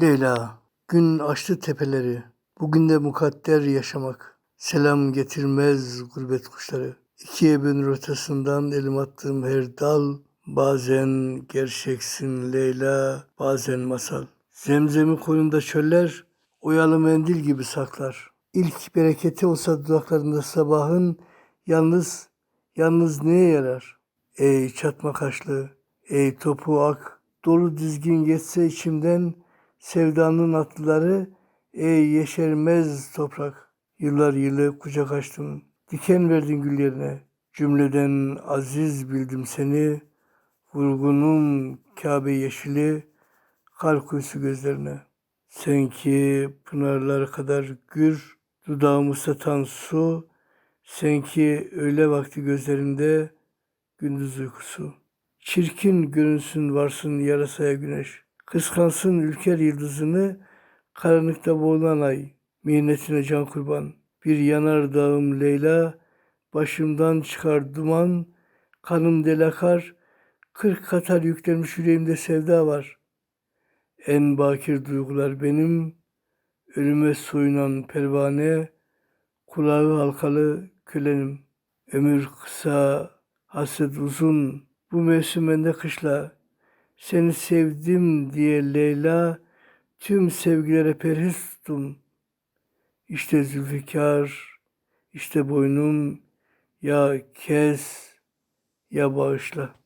Leyla, gün açtı tepeleri. Bugün de mukadder yaşamak. Selam getirmez gurbet kuşları. İkiye bölünür ortasından elim attığım her dal. Bazen gerçeksin Leyla, bazen masal. Zemzemi koynunda çöller, oyalı mendil gibi saklar. İlk bereketi olsa dudaklarında sabahın, yalnız, yalnız neye yarar? Ey çatma kaşlı, ey topu ak, dolu dizgin geçse içimden, sevdanın atlıları, ey yeşermez toprak. Yıllar yılı kucak açtım, diken verdin gül yerine. Cümleden aziz bildim seni, vurgunum Kabe yeşili, kar kuyusu gözlerine. Sen ki pınarlar kadar gür, dudağımı satan su, sen ki öğle vakti gözlerinde gündüz uykusu. Çirkin görünsün varsın yarasaya güneş. Kıskansın ülker yıldızını karanlıkta boğulan ay. Minnetine can kurban. Bir yanar dağım Leyla, başımdan çıkar duman, kanım del kırk katar yüklenmiş yüreğimde sevda var. En bakir duygular benim, ölüme soyunan pervane, kulağı halkalı kölenim. Ömür kısa, hasret uzun, bu mevsim bende kışla. Seni sevdim diye Leyla, tüm sevgilere perhiz tuttum. İşte Zülfikar, işte boynum, ya kes, ya bağışla.